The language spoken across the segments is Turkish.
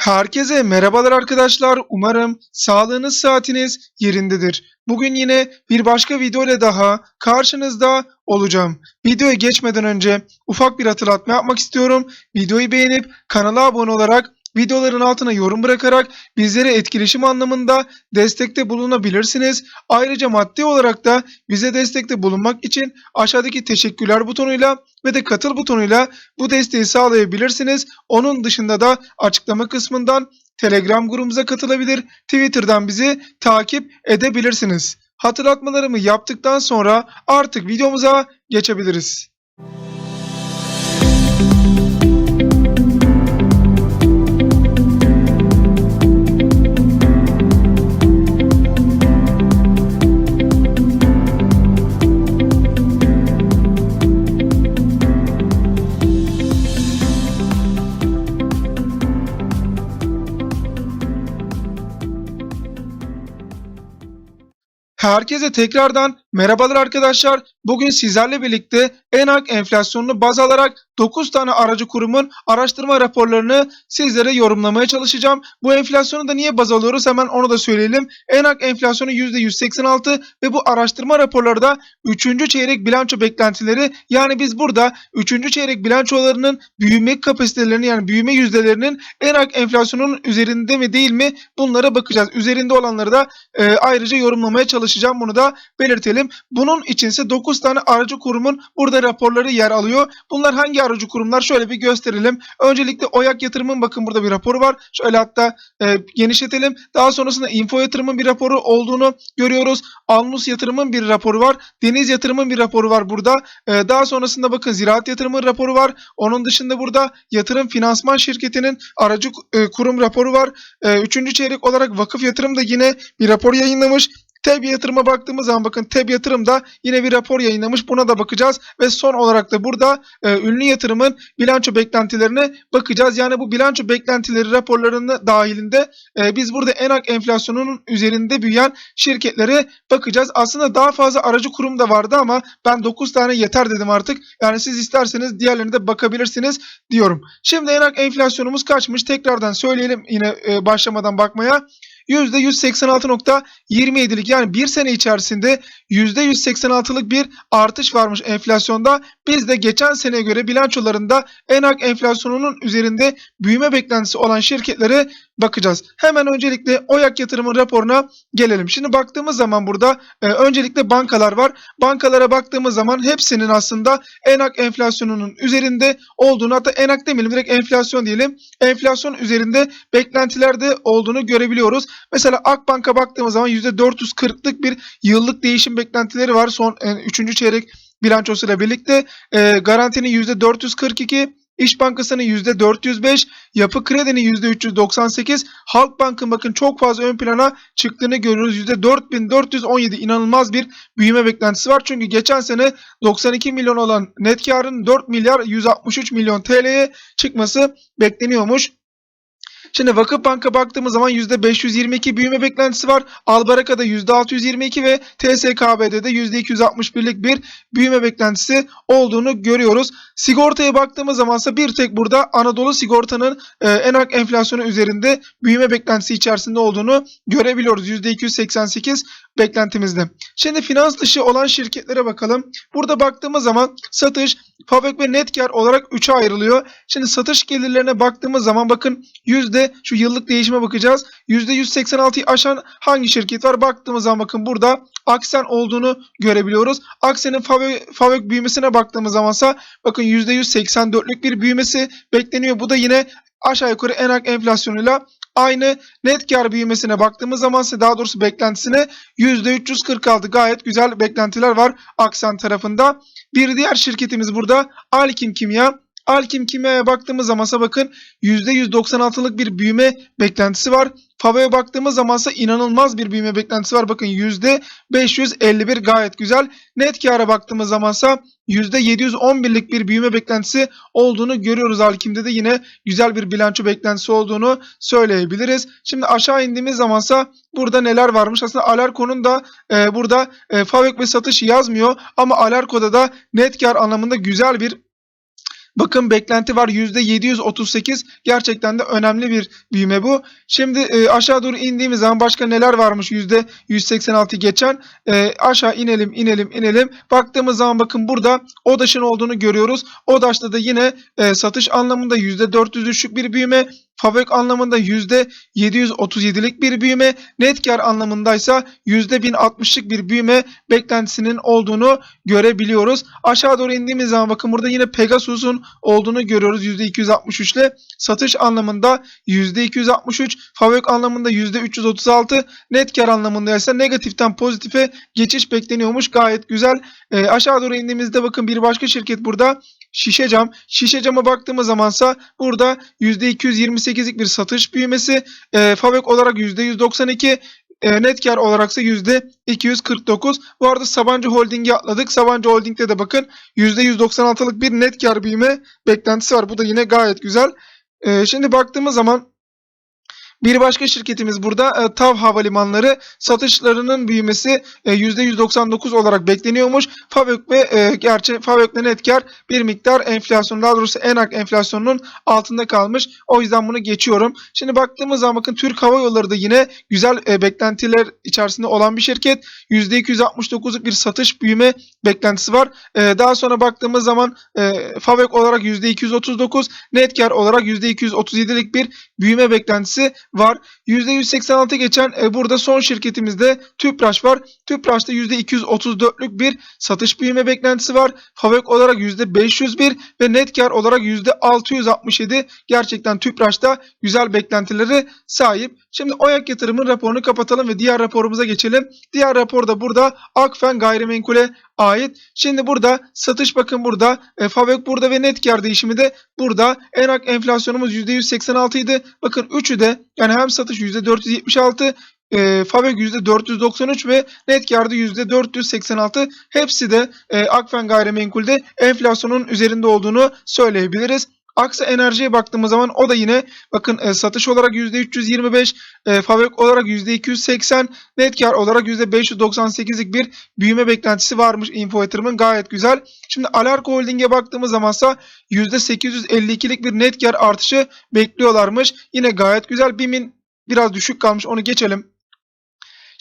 Herkese merhabalar arkadaşlar. Umarım sağlığınız saatiniz yerindedir. Bugün yine bir başka video ile daha karşınızda olacağım. Videoya geçmeden önce ufak bir hatırlatma yapmak istiyorum. Videoyu beğenip kanala abone olarak videoların altına yorum bırakarak bizlere etkileşim anlamında destekte bulunabilirsiniz. Ayrıca maddi olarak da bize destekte bulunmak için aşağıdaki teşekkürler butonuyla ve de katıl butonuyla bu desteği sağlayabilirsiniz. Onun dışında da açıklama kısmından Telegram grubumuza katılabilir, Twitter'dan bizi takip edebilirsiniz. Hatırlatmalarımı yaptıktan sonra artık videomuza geçebiliriz. Herkese tekrardan merhabalar arkadaşlar. Bugün sizlerle birlikte ENAK enflasyonunu baz alarak 9 tane aracı kurumun araştırma raporlarını sizlere yorumlamaya çalışacağım. Bu enflasyonu da niye baz alıyoruz hemen onu da söyleyelim. ENAK enflasyonu %186 ve bu araştırma raporları da 3. çeyrek bilanço beklentileri yani biz burada 3. çeyrek bilançolarının büyüme kapasitelerini yani büyüme yüzdelerinin ENAK enflasyonunun üzerinde mi değil mi bunlara bakacağız. Üzerinde olanları da e, ayrıca yorumlamaya çalışacağım bunu da belirtelim. Bunun içinse 9 tane aracı kurumun burada raporları yer alıyor. Bunlar hangi aracı kurumlar? Şöyle bir gösterelim. Öncelikle Oyak Yatırım'ın bakın burada bir raporu var. Şöyle hatta e, genişletelim. Daha sonrasında Info Yatırım'ın bir raporu olduğunu görüyoruz. Almus Yatırım'ın bir raporu var. Deniz Yatırım'ın bir raporu var burada. E, daha sonrasında bakın Ziraat Yatırım'ın raporu var. Onun dışında burada Yatırım Finansman Şirketi'nin aracı e, kurum raporu var. E, üçüncü çeyrek olarak Vakıf Yatırım da yine bir rapor yayınlamış. TEB yatırıma baktığımız zaman bakın TEB yatırım da yine bir rapor yayınlamış. Buna da bakacağız ve son olarak da burada e, ünlü yatırımın bilanço beklentilerine bakacağız. Yani bu bilanço beklentileri raporlarının dahilinde e, biz burada enak enflasyonunun üzerinde büyüyen şirketlere bakacağız. Aslında daha fazla aracı kurum da vardı ama ben 9 tane yeter dedim artık. Yani siz isterseniz diğerlerine de bakabilirsiniz diyorum. Şimdi enak enflasyonumuz kaçmış? Tekrardan söyleyelim yine e, başlamadan bakmaya. %186.27'lik yani bir sene içerisinde %186'lık bir artış varmış enflasyonda. Biz de geçen seneye göre bilançolarında enak enflasyonunun üzerinde büyüme beklentisi olan şirketlere bakacağız. Hemen öncelikle Oyak yatırımın raporuna gelelim. Şimdi baktığımız zaman burada e, öncelikle bankalar var. Bankalara baktığımız zaman hepsinin aslında enak enflasyonunun üzerinde olduğunu hatta enak demeyelim direkt enflasyon diyelim. Enflasyon üzerinde beklentilerde olduğunu görebiliyoruz. Mesela Akbank'a baktığımız zaman %440'lık bir yıllık değişim beklentileri var son 3. çeyrek bilançosuyla birlikte. E, garantinin %442, İş Bankası'nın %405, Yapı Kredi'nin %398, Halkbank'ın bakın çok fazla ön plana çıktığını görüyoruz. %4417 inanılmaz bir büyüme beklentisi var. Çünkü geçen sene 92 milyon olan net karın 4 milyar 163 milyon TL'ye çıkması bekleniyormuş. Şimdi Vakıfbank'a baktığımız zaman %522 büyüme beklentisi var. Albaraka'da %622 ve TSKB'de de %261'lik bir büyüme beklentisi olduğunu görüyoruz. Sigortaya baktığımız zamansa bir tek burada Anadolu Sigorta'nın e, enak enflasyonu üzerinde büyüme beklentisi içerisinde olduğunu görebiliyoruz. %288 beklentimizde. Şimdi finans dışı olan şirketlere bakalım. Burada baktığımız zaman satış, fabrik ve net kar olarak 3'e ayrılıyor. Şimdi satış gelirlerine baktığımız zaman bakın yüzde şu yıllık değişime bakacağız. %186'yı aşan hangi şirket var? Baktığımız zaman bakın burada Aksen olduğunu görebiliyoruz. Aksen'in fabrik büyümesine baktığımız zamansa bakın %184'lük bir büyümesi bekleniyor. Bu da yine aşağı yukarı enak enflasyonuyla aynı net kar büyümesine baktığımız zaman ise daha doğrusu beklentisine %346 gayet güzel beklentiler var Aksen tarafında. Bir diğer şirketimiz burada Alkim Kimya. Alkim Kimya'ya baktığımız zamansa bakın %196'lık bir büyüme beklentisi var. Favo'ya baktığımız zamansa inanılmaz bir büyüme beklentisi var. Bakın %551 gayet güzel. Net kâra baktığımız zamansa %711'lik bir büyüme beklentisi olduğunu görüyoruz. Alkim'de de yine güzel bir bilanço beklentisi olduğunu söyleyebiliriz. Şimdi aşağı indiğimiz zamansa burada neler varmış? Aslında Alarko'nun da e, burada e, fabrik ve satış yazmıyor ama Alarko'da da net kar anlamında güzel bir Bakın beklenti var %738 gerçekten de önemli bir büyüme bu. Şimdi e, aşağı doğru indiğimiz zaman başka neler varmış %186 geçen E, aşağı inelim inelim inelim baktığımız zaman bakın burada ODAŞ'ın olduğunu görüyoruz. ODAŞ'ta da yine e, satış anlamında %403'lük bir büyüme Favök anlamında %737'lik bir büyüme, net kar anlamındaysa %1060'lık bir büyüme beklentisinin olduğunu görebiliyoruz. Aşağı doğru indiğimiz zaman bakın burada yine Pegasus'un olduğunu görüyoruz %263 ile. Satış anlamında %263, Favök anlamında %336, net kar anlamında ise negatiften pozitife geçiş bekleniyormuş. Gayet güzel. Ee, aşağı doğru indiğimizde bakın bir başka şirket burada şişe cam. Şişe cama baktığımız zamansa burada %228'lik bir satış büyümesi. E, Favök olarak %192. E, net kar olaraksa %249. Bu arada Sabancı Holding'i atladık. Sabancı Holding'de de bakın %196'lık bir net kar büyüme beklentisi var. Bu da yine gayet güzel. E, şimdi baktığımız zaman bir başka şirketimiz burada e, TAV Havalimanları satışlarının büyümesi e, %199 olarak bekleniyormuş. Favök ve e, gerçi Favök ve net kar bir miktar enflasyon daha doğrusu ENAK enflasyonunun altında kalmış. O yüzden bunu geçiyorum. Şimdi baktığımız zaman bakın Türk Hava Yolları da yine güzel e, beklentiler içerisinde olan bir şirket. %269'luk bir satış büyüme beklentisi var. E, daha sonra baktığımız zaman e, Favök olarak %239, net kar olarak %237'lik bir büyüme beklentisi var. %186 geçen e, burada son şirketimizde Tüpraş var. Tüpraş'ta %234'lük bir satış büyüme beklentisi var. Favök olarak %501 ve net kar olarak %667 gerçekten Tüpraş'ta güzel beklentileri sahip. Şimdi Oyak yatırımın raporunu kapatalım ve diğer raporumuza geçelim. Diğer rapor da burada Akfen gayrimenkule ait. Şimdi burada satış bakın burada. E, Favök burada ve net kar değişimi de burada. Enak enflasyonumuz %186 idi. Bakın üçü de yani hem satış %476 e, Favök %493 ve net karda %486 hepsi de e, Akfen gayrimenkulde enflasyonun üzerinde olduğunu söyleyebiliriz. Aksa Enerji'ye baktığımız zaman o da yine bakın e, satış olarak %325, e, Favök olarak %280, net kar olarak %598'lik bir büyüme beklentisi varmış Info Yatırım'ın gayet güzel. Şimdi Alarko Holding'e baktığımız zamansa %852'lik bir net kar artışı bekliyorlarmış. Yine gayet güzel. BİM'in biraz düşük kalmış onu geçelim.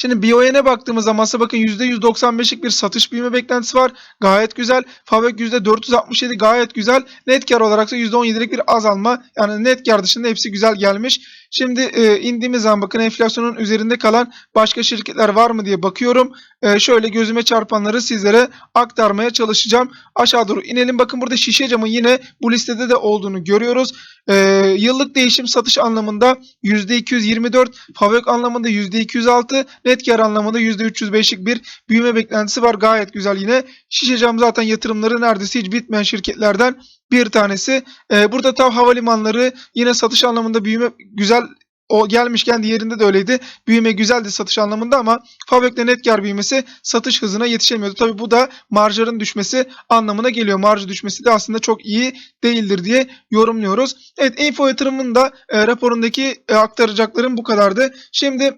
Şimdi BioN'e baktığımız zaman ise bakın %195'lik bir satış büyüme beklentisi var. Gayet güzel. Favök %467 gayet güzel. Net kar olarak da %17'lik bir azalma. Yani net kar dışında hepsi güzel gelmiş. Şimdi e, indiğimiz zaman bakın enflasyonun üzerinde kalan başka şirketler var mı diye bakıyorum. E, şöyle gözüme çarpanları sizlere aktarmaya çalışacağım. Aşağı doğru inelim. Bakın burada şişe camın yine bu listede de olduğunu görüyoruz. E, yıllık değişim satış anlamında %224, Favök anlamında %206, net kar anlamında %305'lik bir büyüme beklentisi var. Gayet güzel yine. Şişe cam zaten yatırımları neredeyse hiç bitmeyen şirketlerden bir tanesi. Ee, burada TAV Havalimanları yine satış anlamında büyüme güzel o gelmişken diğerinde de öyleydi. Büyüme güzeldi satış anlamında ama Favök'te net kar büyümesi satış hızına yetişemiyordu. Tabi bu da marjların düşmesi anlamına geliyor. Marjı düşmesi de aslında çok iyi değildir diye yorumluyoruz. Evet info yatırımın da e, raporundaki e, aktaracaklarım bu kadardı. Şimdi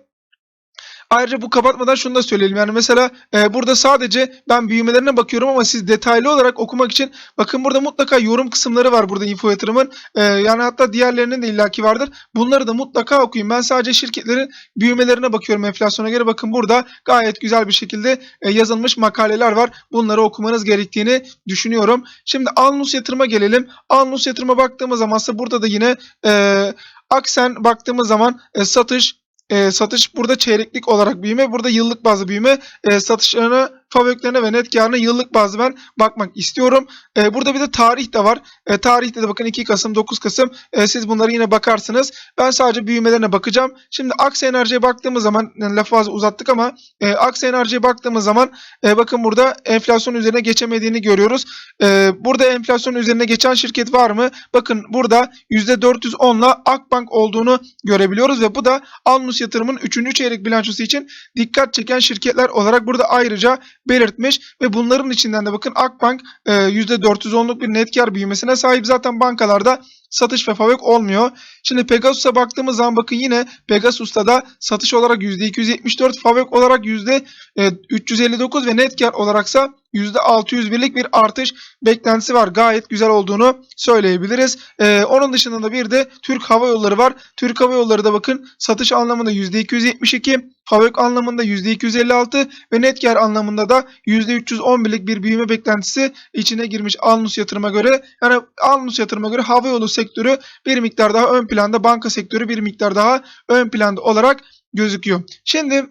Ayrıca bu kapatmadan şunu da söyleyelim. Yani mesela e, burada sadece ben büyümelerine bakıyorum ama siz detaylı olarak okumak için bakın burada mutlaka yorum kısımları var burada info yatırımın. E, yani hatta diğerlerinin de illaki vardır. Bunları da mutlaka okuyun. Ben sadece şirketlerin büyümelerine bakıyorum enflasyona göre. Bakın burada gayet güzel bir şekilde e, yazılmış makaleler var. Bunları okumanız gerektiğini düşünüyorum. Şimdi Alnus yatırıma gelelim. Alnus yatırıma baktığımız zaman ise burada da yine e, Aksen baktığımız zaman e, satış e, satış burada çeyreklik olarak büyüme. Burada yıllık bazı büyüme. E, satışlarına Favöklerine ve net karına yıllık bazı ben bakmak istiyorum. E, burada bir de tarih de var. E, tarihte de bakın 2 Kasım 9 Kasım e, siz bunları yine bakarsınız. Ben sadece büyümelerine bakacağım. Şimdi Aksa Enerji'ye baktığımız zaman yani lafı fazla uzattık ama e, Aksa Enerji'ye baktığımız zaman e, bakın burada enflasyon üzerine geçemediğini görüyoruz. E, burada enflasyon üzerine geçen şirket var mı? Bakın burada %410 ile Akbank olduğunu görebiliyoruz ve bu da Alnus yatırımın 3. çeyrek bilançosu için dikkat çeken şirketler olarak burada ayrıca belirtmiş ve bunların içinden de bakın Akbank e, %410'luk bir net kar büyümesine sahip. Zaten bankalarda satış ve FAVÖK olmuyor. Şimdi Pegasus'a baktığımız zaman bakın yine Pegasus'ta da satış olarak %274, FAVÖK olarak %359 ve net kar olaraksa %601'lik bir artış beklentisi var. Gayet güzel olduğunu söyleyebiliriz. Ee, onun dışında da bir de Türk Hava Yolları var. Türk Hava Yolları da bakın satış anlamında %272, FAVÖK anlamında %256 ve net kar anlamında da %311'lik bir büyüme beklentisi içine girmiş Alnus yatırıma göre. Yani Alnus yatırıma göre hava yolu sektörü bir miktar daha ön planda, banka sektörü bir miktar daha ön planda olarak gözüküyor. Şimdi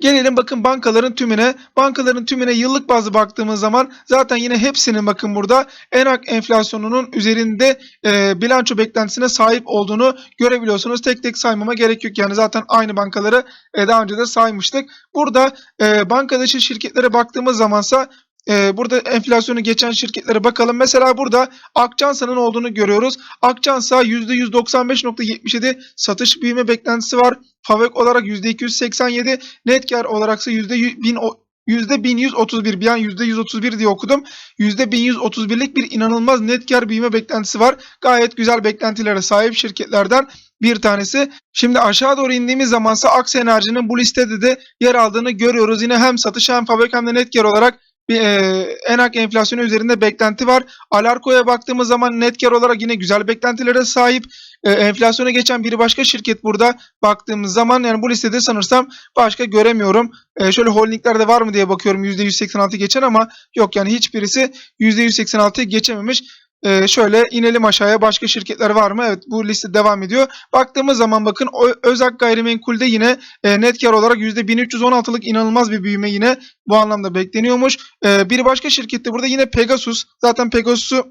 Gelelim bakın bankaların tümüne. Bankaların tümüne yıllık bazı baktığımız zaman zaten yine hepsinin bakın burada enak enflasyonunun üzerinde e, bilanço beklentisine sahip olduğunu görebiliyorsunuz. Tek tek saymama gerek yok. Yani zaten aynı bankaları e, daha önce de saymıştık. Burada e, banka dışı şirketlere baktığımız zamansa e, burada enflasyonu geçen şirketlere bakalım. Mesela burada Akçansa'nın olduğunu görüyoruz. Akçansa %195.77 satış büyüme beklentisi var. FAVÖK olarak %287, net kar olaraksa %1000 o- %1131 bir an %131 diye okudum. %1131'lik bir inanılmaz net kar büyüme beklentisi var. Gayet güzel beklentilere sahip şirketlerden bir tanesi. Şimdi aşağı doğru indiğimiz zamansa Aksa Enerji'nin bu listede de yer aldığını görüyoruz. Yine hem satış hem FAVÖK hem de net kar olarak bir e, enak enflasyonu üzerinde beklenti var. Alarko'ya baktığımız zaman net kar olarak yine güzel beklentilere sahip. E, enflasyona geçen bir başka şirket burada baktığımız zaman yani bu listede sanırsam başka göremiyorum. E, şöyle holdinglerde var mı diye bakıyorum %186 geçen ama yok yani hiçbirisi %186'yı geçememiş. E, şöyle inelim aşağıya başka şirketler var mı? Evet bu liste devam ediyor. Baktığımız zaman bakın Özak Gayrimenkul'de yine e, net kar olarak %1316'lık inanılmaz bir büyüme yine bu anlamda bekleniyormuş. E, bir başka şirkette burada yine Pegasus. Zaten Pegasus'u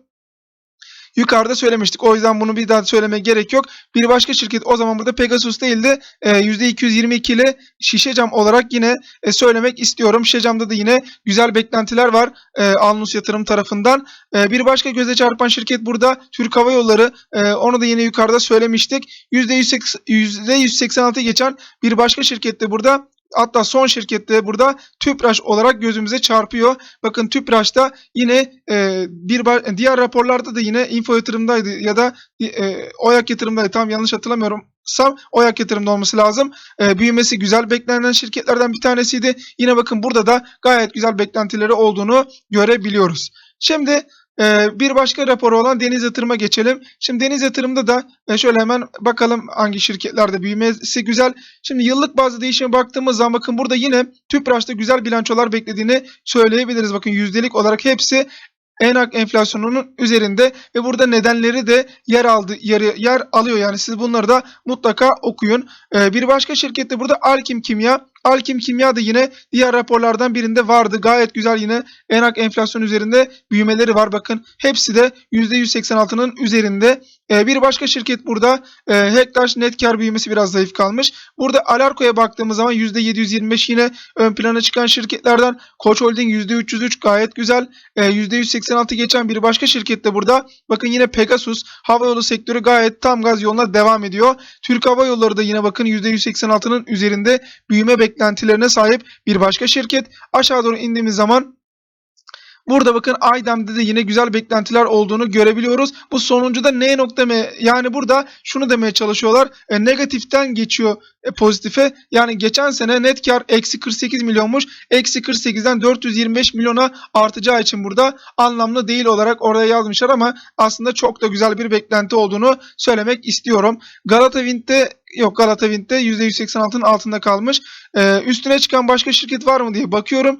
yukarıda söylemiştik. O yüzden bunu bir daha söylemeye gerek yok. Bir başka şirket o zaman burada Pegasus değil de e, %222 ile şişe cam olarak yine e, söylemek istiyorum. Şişe camda da yine güzel beklentiler var e, Alnus yatırım tarafından. E, bir başka göze çarpan şirket burada Türk Hava Yolları. E, onu da yine yukarıda söylemiştik. %180 %186 geçen bir başka şirkette burada Hatta son şirkette burada Tüpraş olarak gözümüze çarpıyor. Bakın Tüpraş'ta yine e, bir diğer raporlarda da yine info yatırımdaydı ya da e, Oyak yatırımdaydı. Tam yanlış hatırlamıyorum. Sam Oyak yatırımda olması lazım. E, büyümesi güzel beklenen şirketlerden bir tanesiydi. Yine bakın burada da gayet güzel beklentileri olduğunu görebiliyoruz. Şimdi bir başka raporu olan deniz yatırıma geçelim. Şimdi deniz yatırımda da e, şöyle hemen bakalım hangi şirketlerde büyümesi güzel. Şimdi yıllık bazı değişime baktığımız zaman bakın burada yine Tüpraş'ta güzel bilançolar beklediğini söyleyebiliriz. Bakın yüzdelik olarak hepsi enak enflasyonunun üzerinde ve burada nedenleri de yer aldı yer, yer alıyor yani siz bunları da mutlaka okuyun. Ee, bir başka şirkette burada Alkim Kimya Alkim Kimya da yine diğer raporlardan birinde vardı. Gayet güzel yine enak enflasyon üzerinde büyümeleri var. Bakın hepsi de %186'nın üzerinde. Ee, bir başka şirket burada e, Hektaş net kar büyümesi biraz zayıf kalmış. Burada Alarko'ya baktığımız zaman %725 yine ön plana çıkan şirketlerden Koç Holding %303 gayet güzel. E, %186 geçen bir başka şirkette burada. Bakın yine Pegasus havayolu sektörü gayet tam gaz yoluna devam ediyor. Türk Hava Yolları da yine bakın %186'nın üzerinde büyüme beklentilerine sahip bir başka şirket. Aşağı doğru indiğimiz zaman Burada bakın Aydem'de de yine güzel beklentiler olduğunu görebiliyoruz. Bu sonuncuda ne nokta mı? Yani burada şunu demeye çalışıyorlar. E, negatiften geçiyor e, pozitife. Yani geçen sene net kar eksi 48 milyonmuş. Eksi 48'den 425 milyona artacağı için burada anlamlı değil olarak oraya yazmışlar ama aslında çok da güzel bir beklenti olduğunu söylemek istiyorum. Galata Wind'de yok Galata Wind'de %186'nın altında kalmış. E, üstüne çıkan başka şirket var mı diye bakıyorum.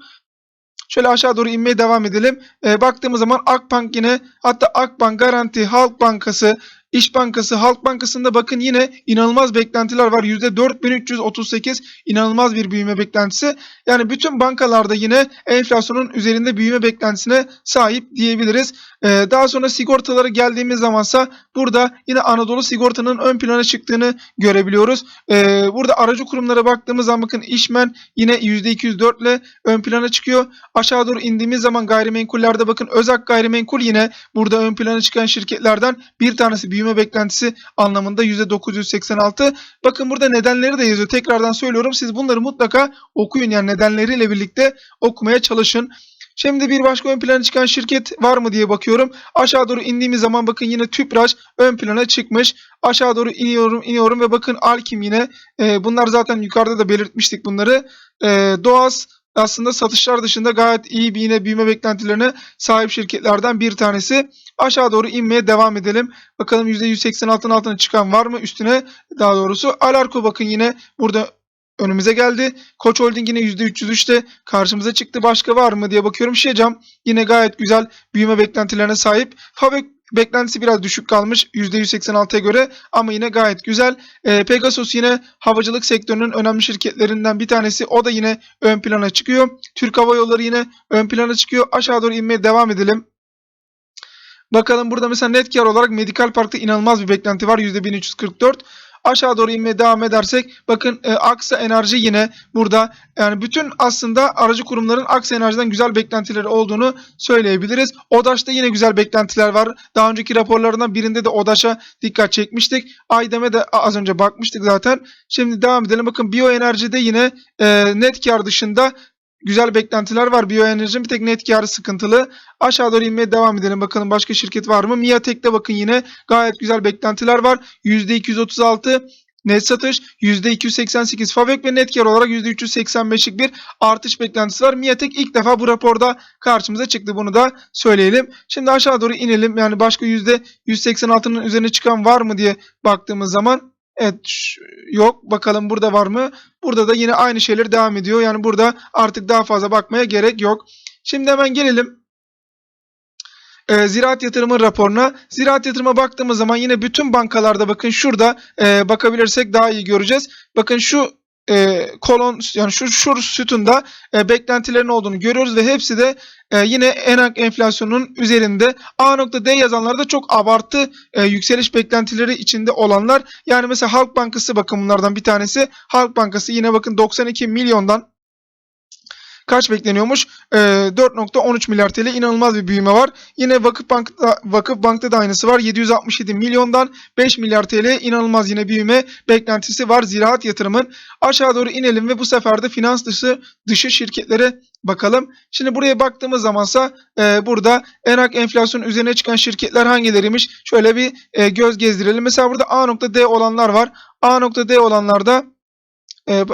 Şöyle aşağı doğru inmeye devam edelim. Ee, baktığımız zaman Akbank yine hatta Akbank, Garanti, Halk Bankası, İş Bankası, Halk Bankası'nda bakın yine inanılmaz beklentiler var. %4338 inanılmaz bir büyüme beklentisi. Yani bütün bankalarda yine enflasyonun üzerinde büyüme beklentisine sahip diyebiliriz. Ee, daha sonra sigortalara geldiğimiz zamansa burada yine Anadolu Sigorta'nın ön plana çıktığını görebiliyoruz. Ee, burada aracı kurumlara baktığımız zaman bakın İşmen yine %204 ile ön plana çıkıyor. Aşağı doğru indiğimiz zaman gayrimenkullerde bakın Özak Gayrimenkul yine burada ön plana çıkan şirketlerden bir tanesi büyüme beklentisi anlamında %986. Bakın burada nedenleri de yazıyor. Tekrardan söylüyorum siz bunları mutlaka okuyun yani nedenleriyle birlikte okumaya çalışın. Şimdi bir başka ön plana çıkan şirket var mı diye bakıyorum. Aşağı doğru indiğimiz zaman bakın yine Tüpraş ön plana çıkmış. Aşağı doğru iniyorum iniyorum ve bakın Alkim yine. E, bunlar zaten yukarıda da belirtmiştik bunları. E, Doğaz aslında satışlar dışında gayet iyi bir yine büyüme beklentilerine sahip şirketlerden bir tanesi. Aşağı doğru inmeye devam edelim. Bakalım %186'ın altına çıkan var mı üstüne daha doğrusu. Alarko bakın yine burada önümüze geldi. Koç Holding yine %303'te karşımıza çıktı. Başka var mı diye bakıyorum. Şecam yine gayet güzel büyüme beklentilerine sahip. Fabek beklentisi biraz düşük kalmış %186'ya göre ama yine gayet güzel. Ee, Pegasus yine havacılık sektörünün önemli şirketlerinden bir tanesi. O da yine ön plana çıkıyor. Türk Hava Yolları yine ön plana çıkıyor. Aşağı doğru inmeye devam edelim. Bakalım burada mesela net kar olarak Medical Park'ta inanılmaz bir beklenti var. %1344. Aşağı doğru inmeye devam edersek bakın e, Aksa Enerji yine burada yani bütün aslında aracı kurumların Aksa Enerji'den güzel beklentileri olduğunu söyleyebiliriz. ODAŞ'ta yine güzel beklentiler var. Daha önceki raporlarından birinde de ODAŞ'a dikkat çekmiştik. Aydem'e de az önce bakmıştık zaten. Şimdi devam edelim. Bakın biyoenerjide yine e, net kar dışında güzel beklentiler var. Biyoenerjinin bir tek net karı sıkıntılı. Aşağı doğru inmeye devam edelim. Bakalım başka şirket var mı? Miatek'te bakın yine gayet güzel beklentiler var. %236 net satış, %288 Favek ve net kar olarak %385'lik bir artış beklentisi var. Miatek ilk defa bu raporda karşımıza çıktı. Bunu da söyleyelim. Şimdi aşağı doğru inelim. Yani başka %186'nın üzerine çıkan var mı diye baktığımız zaman Evet yok. Bakalım burada var mı? Burada da yine aynı şeyler devam ediyor. Yani burada artık daha fazla bakmaya gerek yok. Şimdi hemen gelelim e, ziraat yatırımın raporuna. Ziraat yatırıma baktığımız zaman yine bütün bankalarda bakın şurada e, bakabilirsek daha iyi göreceğiz. Bakın şu e, kolon yani şu şu sütunda e, beklentilerin olduğunu görüyoruz ve hepsi de e, yine enak enflasyonunun üzerinde. A nokta D yazanlarda çok abartı e, yükseliş beklentileri içinde olanlar. Yani mesela Halk Bankası bakın bunlardan bir tanesi. Halk Bankası yine bakın 92 milyondan kaç bekleniyormuş? Ee, 4.13 milyar TL inanılmaz bir büyüme var. Yine Vakıf Bank'ta, Vakıf Bank'ta da aynısı var. 767 milyondan 5 milyar TL inanılmaz yine büyüme beklentisi var ziraat yatırımın. Aşağı doğru inelim ve bu sefer de finans dışı dışı şirketlere bakalım. Şimdi buraya baktığımız zamansa e, burada enak enflasyon üzerine çıkan şirketler hangileriymiş? Şöyle bir e, göz gezdirelim. Mesela burada A nokta D olanlar var. A nokta D olanlarda ee,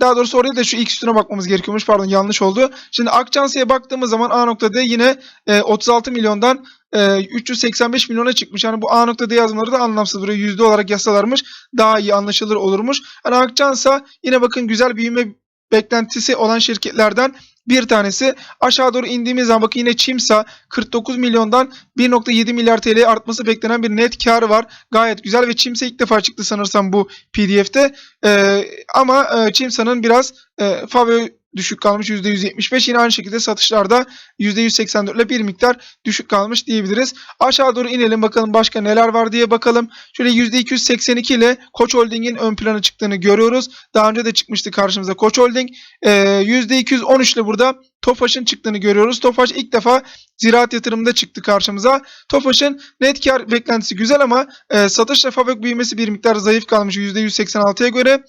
daha doğrusu oraya da şu ilk üstüne bakmamız gerekiyormuş. Pardon yanlış oldu. Şimdi Akçansya'ya baktığımız zaman A nokta D yine e, 36 milyondan e, 385 milyona çıkmış. Yani bu A nokta D yazımları da anlamsız. Buraya yüzde olarak yazsalarmış daha iyi anlaşılır olurmuş. Yani Akçansa yine bakın güzel büyüme beklentisi olan şirketlerden bir tanesi. Aşağı doğru indiğimiz zaman bakın yine Çimsa 49 milyondan 1.7 milyar TL artması beklenen bir net karı var. Gayet güzel ve Çimsa ilk defa çıktı sanırsam bu PDF'te. Ee, ama e, Çimsa'nın biraz e, favori düşük kalmış %175. Yine aynı şekilde satışlarda %184 ile bir miktar düşük kalmış diyebiliriz. Aşağı doğru inelim bakalım başka neler var diye bakalım. Şöyle %282 ile Koç Holding'in ön plana çıktığını görüyoruz. Daha önce de çıkmıştı karşımıza Koç Holding. Ee, %213 ile burada Tofaş'ın çıktığını görüyoruz. Tofaş ilk defa ziraat yatırımında çıktı karşımıza. Tofaş'ın net kar beklentisi güzel ama e, satış ve fabrik büyümesi bir miktar zayıf kalmış %186'ya göre.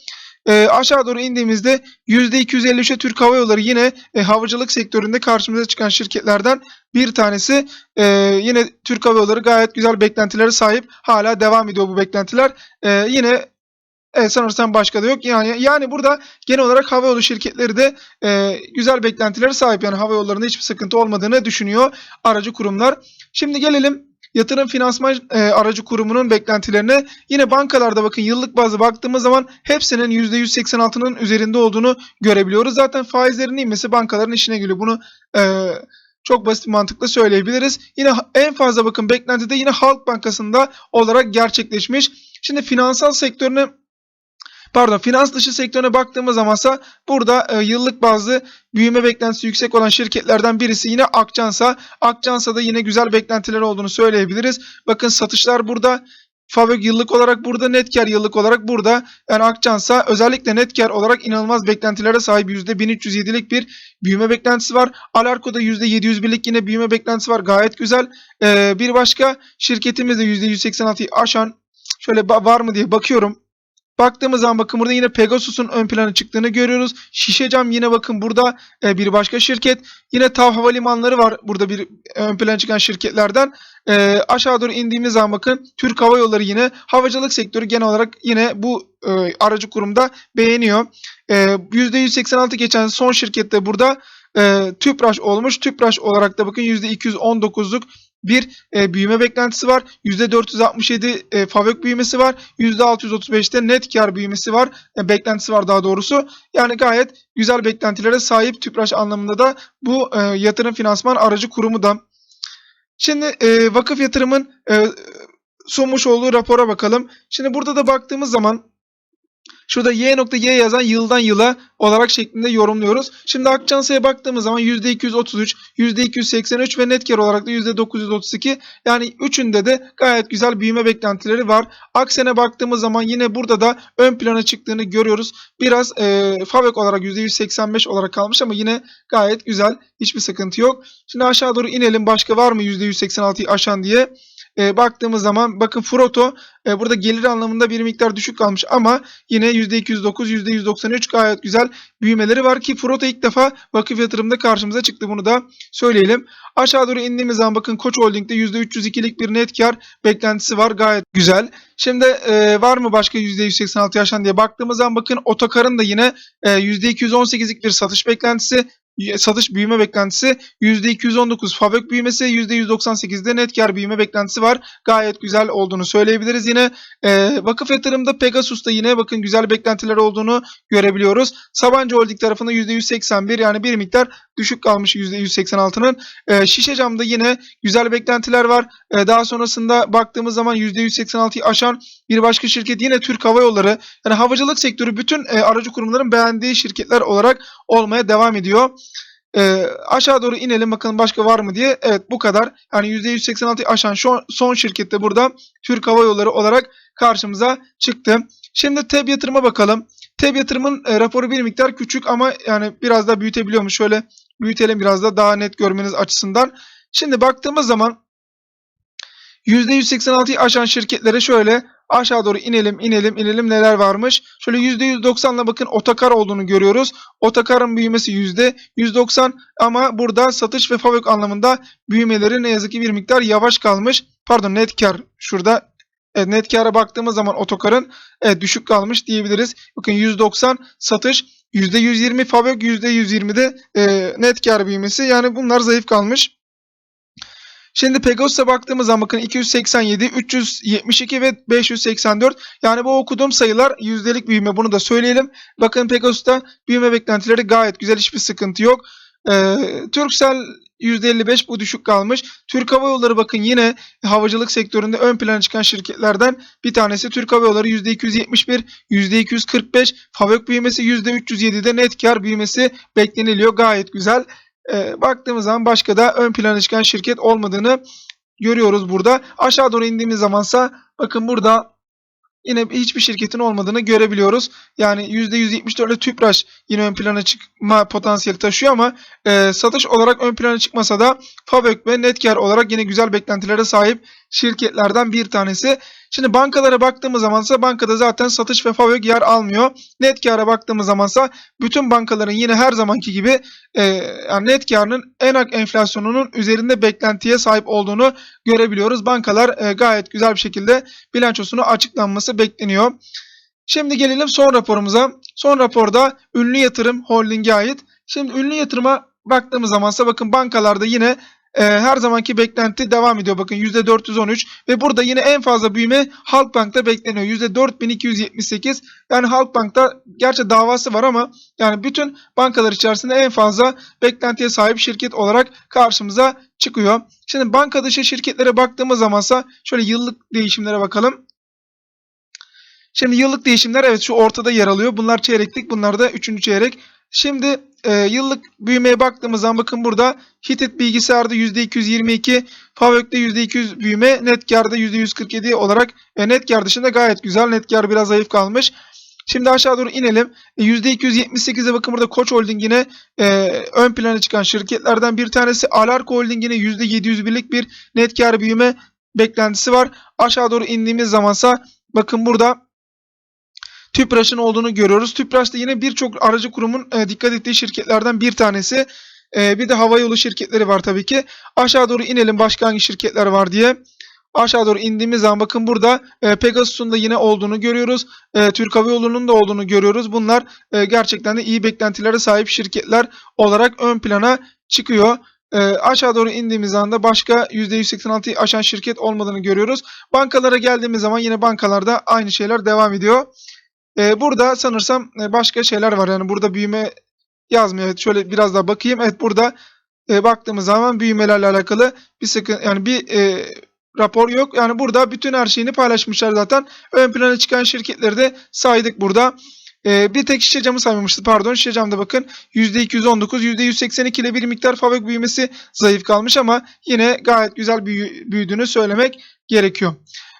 E, aşağı doğru indiğimizde %253'e Türk Hava Yolları yine e, havacılık sektöründe karşımıza çıkan şirketlerden bir tanesi. E, yine Türk Hava Yolları gayet güzel beklentilere sahip. Hala devam ediyor bu beklentiler. E, yine Evet sanırsam başka da yok. Yani yani burada genel olarak havayolu şirketleri de e, güzel beklentilere sahip. Yani hava yollarında hiçbir sıkıntı olmadığını düşünüyor aracı kurumlar. Şimdi gelelim yatırım finansman e, aracı kurumunun beklentilerine. Yine bankalarda bakın yıllık bazı baktığımız zaman hepsinin %186'nın üzerinde olduğunu görebiliyoruz. Zaten faizlerin inmesi bankaların işine geliyor. Bunu e, çok basit mantıkla söyleyebiliriz. Yine en fazla bakın beklentide yine Halk Bankası'nda olarak gerçekleşmiş. Şimdi finansal sektörüne pardon finans dışı sektörüne baktığımız zamansa burada e, yıllık bazlı büyüme beklentisi yüksek olan şirketlerden birisi yine Akçansa. Akçansa'da yine güzel beklentiler olduğunu söyleyebiliriz. Bakın satışlar burada. Fabrik yıllık olarak burada, net kar yıllık olarak burada. Yani Akçansa özellikle net kar olarak inanılmaz beklentilere sahip %1307'lik bir büyüme beklentisi var. Alarko'da %701'lik yine büyüme beklentisi var. Gayet güzel. Ee, bir başka şirketimiz de %186'yı aşan şöyle var mı diye bakıyorum. Baktığımız zaman bakın burada yine Pegasus'un ön plana çıktığını görüyoruz. Şişecam yine bakın burada e, bir başka şirket. Yine TAV Havalimanları var burada bir ön plana çıkan şirketlerden. E, aşağı doğru indiğimiz zaman bakın Türk Hava Yolları yine havacılık sektörü genel olarak yine bu e, aracı kurumda beğeniyor. E, %186 geçen son şirkette burada e, Tüpraş olmuş. Tüpraş olarak da bakın %219'luk bir e, büyüme beklentisi var. %467 e, FAVÖK büyümesi var. %635'te net kar büyümesi var. E, beklentisi var daha doğrusu. Yani gayet güzel beklentilere sahip Tüpraş anlamında da bu e, yatırım finansman aracı kurumu da. Şimdi e, vakıf yatırımın e, sunmuş olduğu rapora bakalım. Şimdi burada da baktığımız zaman Şurada Y.Y yazan yıldan yıla olarak şeklinde yorumluyoruz. Şimdi Akçansa'ya baktığımız zaman %233, %283 ve net kar olarak da %932. Yani üçünde de gayet güzel büyüme beklentileri var. Aksen'e baktığımız zaman yine burada da ön plana çıktığını görüyoruz. Biraz e, Favök olarak %185 olarak kalmış ama yine gayet güzel. Hiçbir sıkıntı yok. Şimdi aşağı doğru inelim. Başka var mı %186'yı aşan diye e, baktığımız zaman bakın Froto e, burada gelir anlamında bir miktar düşük kalmış ama yine %209, %193 gayet güzel büyümeleri var ki Froto ilk defa vakıf yatırımda karşımıza çıktı bunu da söyleyelim. Aşağı doğru indiğimiz zaman bakın Koç Holding'de %302'lik bir net kar beklentisi var gayet güzel. Şimdi e, var mı başka %186 yaşan diye baktığımız zaman bakın Otokar'ın da yine e, %218'lik bir satış beklentisi satış büyüme beklentisi %219 FAVÖK büyümesi %198'de net kar büyüme beklentisi var. Gayet güzel olduğunu söyleyebiliriz. Yine e, vakıf yatırımda Pegasus'ta yine bakın güzel beklentiler olduğunu görebiliyoruz. Sabancı Holding tarafında %181 yani bir miktar düşük kalmış %186'nın. E, Şişecam'da yine güzel beklentiler var. E, daha sonrasında baktığımız zaman %186'yı aşan bir başka şirket yine Türk Hava Yolları. Yani havacılık sektörü bütün e, aracı kurumların beğendiği şirketler olarak olmaya devam ediyor. E, aşağı doğru inelim bakalım başka var mı diye. Evet bu kadar. Yani %186'yı aşan şu, son şirkette burada Türk Hava Yolları olarak karşımıza çıktı. Şimdi TEB yatırıma bakalım. TEB yatırımın e, raporu bir miktar küçük ama yani biraz daha büyütebiliyormuş. Şöyle büyütelim biraz da daha net görmeniz açısından. Şimdi baktığımız zaman %186'yı aşan şirketlere şöyle aşağı doğru inelim inelim inelim neler varmış. Şöyle %190'la bakın otakar olduğunu görüyoruz. Otakarın büyümesi %190 ama burada satış ve fabrik anlamında büyümeleri ne yazık ki bir miktar yavaş kalmış. Pardon net kar şurada Evet, net kâra baktığımız zaman otokarın evet, düşük kalmış diyebiliriz. Bakın 190 satış, %120 fabrik, %120'de e, net kar büyümesi. Yani bunlar zayıf kalmış. Şimdi Pegasus'a baktığımız zaman bakın 287, 372 ve 584. Yani bu okuduğum sayılar yüzdelik büyüme bunu da söyleyelim. Bakın Pegasus'ta büyüme beklentileri gayet güzel hiçbir sıkıntı yok. Ee, Turkcell %55 bu düşük kalmış. Türk Hava Yolları bakın yine havacılık sektöründe ön plana çıkan şirketlerden bir tanesi. Türk Hava Yolları %271, %245, FAVÖK büyümesi %307'de net kar büyümesi bekleniliyor. Gayet güzel. Ee, baktığımız zaman başka da ön plana çıkan şirket olmadığını görüyoruz burada. Aşağı doğru indiğimiz zamansa bakın burada yine hiçbir şirketin olmadığını görebiliyoruz. Yani %174'le Tüpraş yine ön plana çıkma potansiyeli taşıyor ama e, satış olarak ön plana çıkmasa da Fabök ve Netcar olarak yine güzel beklentilere sahip şirketlerden bir tanesi. Şimdi bankalara baktığımız zamansa bankada zaten satış ve Fabök yer almıyor. Netkar'a baktığımız zamansa bütün bankaların yine her zamanki gibi e, yani net karının enak enflasyonunun üzerinde beklentiye sahip olduğunu görebiliyoruz. Bankalar e, gayet güzel bir şekilde bilançosunu açıklanması bekleniyor. Şimdi gelelim son raporumuza. Son raporda ünlü yatırım holdinge ait. Şimdi ünlü yatırıma baktığımız zamansa bakın bankalarda yine e, her zamanki beklenti devam ediyor. Bakın %413 ve burada yine en fazla büyüme Halkbank'ta bekleniyor. %4278 yani Halkbank'ta gerçi davası var ama yani bütün bankalar içerisinde en fazla beklentiye sahip şirket olarak karşımıza çıkıyor. Şimdi banka dışı şirketlere baktığımız zamansa şöyle yıllık değişimlere bakalım. Şimdi yıllık değişimler evet şu ortada yer alıyor. Bunlar çeyreklik bunlar da üçüncü çeyrek. Şimdi e, yıllık büyümeye baktığımız zaman bakın burada Hitit bilgisayarda %222, Favök'te %200 büyüme, net karda %147 olarak e, net kar dışında gayet güzel. Net kar biraz zayıf kalmış. Şimdi aşağı doğru inelim. E, %278'e bakın burada Koç Holding yine e, ön plana çıkan şirketlerden bir tanesi. Alarko Holding yine %701'lik bir net kar büyüme beklentisi var. Aşağı doğru indiğimiz zamansa bakın burada Tüpraş'ın olduğunu görüyoruz. Tüpraş da yine birçok aracı kurumun e, dikkat ettiği şirketlerden bir tanesi. E, bir de havayolu şirketleri var tabii ki. Aşağı doğru inelim başka hangi şirketler var diye. Aşağı doğru indiğimiz zaman bakın burada e, Pegasus'un da yine olduğunu görüyoruz. E, Türk Hava Yolu'nun da olduğunu görüyoruz. Bunlar e, gerçekten de iyi beklentilere sahip şirketler olarak ön plana çıkıyor. E, aşağı doğru indiğimiz anda başka %186'yı aşan şirket olmadığını görüyoruz. Bankalara geldiğimiz zaman yine bankalarda aynı şeyler devam ediyor. E, burada sanırsam e, başka şeyler var. Yani burada büyüme yazmıyor. Evet, şöyle biraz daha bakayım. Evet burada e, baktığımız zaman büyümelerle alakalı bir sıkıntı yani bir e, rapor yok. Yani burada bütün her şeyini paylaşmışlar zaten. Ön plana çıkan şirketleri de saydık burada. Ee, bir tek şişe camı saymamıştı. Pardon şişe camda bakın %219, %182 ile bir miktar fabrik büyümesi zayıf kalmış ama yine gayet güzel büyü- büyüdüğünü söylemek gerekiyor.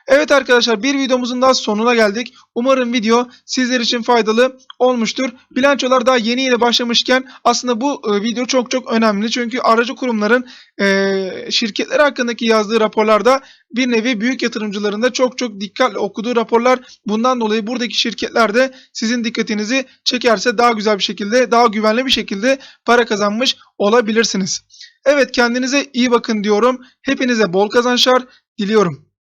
Evet arkadaşlar bir videomuzun daha sonuna geldik. Umarım video sizler için faydalı olmuştur. Bilançolar daha yeni yeni başlamışken aslında bu e, video çok çok önemli. Çünkü aracı kurumların e, şirketler hakkındaki yazdığı raporlarda bir nevi büyük yatırımcıların da çok çok dikkatle okuduğu raporlar. Bundan dolayı buradaki şirketler de sizin dikkatinizi çekerse daha güzel bir şekilde, daha güvenli bir şekilde para kazanmış olabilirsiniz. Evet kendinize iyi bakın diyorum. Hepinize bol kazançlar diliyorum.